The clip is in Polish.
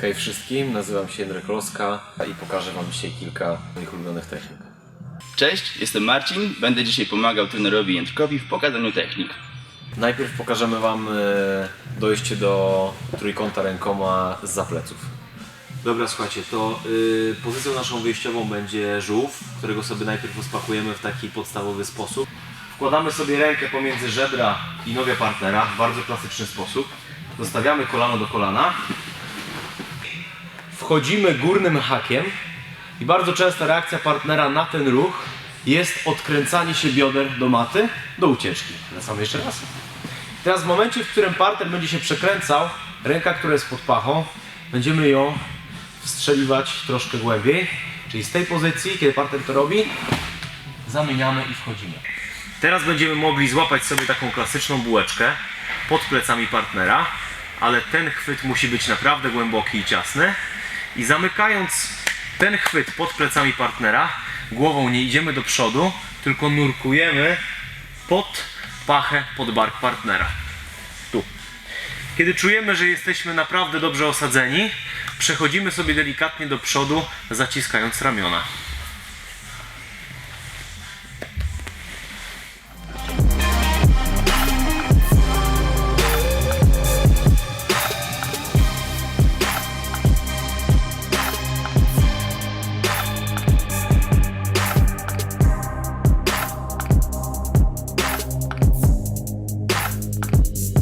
Hej wszystkim, nazywam się Jędrek Loska i pokażę Wam dzisiaj kilka moich ulubionych technik. Cześć, jestem Marcin. Będę dzisiaj pomagał trenerowi Jędrkowi w pokazaniu technik. Najpierw pokażemy Wam e, dojście do trójkąta rękoma z zapleców. Dobra, słuchajcie, to y, pozycją naszą wyjściową będzie żółw, którego sobie najpierw rozpakujemy w taki podstawowy sposób. Wkładamy sobie rękę pomiędzy żebra i nogę partnera w bardzo klasyczny sposób. Dostawiamy kolano do kolana. Wchodzimy górnym hakiem i bardzo częsta reakcja partnera na ten ruch jest odkręcanie się bioder do maty, do ucieczki. Wracamy jeszcze raz. Teraz w momencie, w którym partner będzie się przekręcał, ręka, która jest pod pachą, będziemy ją wstrzeliwać troszkę głębiej. Czyli z tej pozycji, kiedy partner to robi, zamieniamy i wchodzimy. Teraz będziemy mogli złapać sobie taką klasyczną bułeczkę pod plecami partnera, ale ten chwyt musi być naprawdę głęboki i ciasny. I zamykając ten chwyt pod plecami partnera, głową nie idziemy do przodu, tylko nurkujemy pod pachę, pod bark partnera. Tu. Kiedy czujemy, że jesteśmy naprawdę dobrze osadzeni, przechodzimy sobie delikatnie do przodu, zaciskając ramiona. you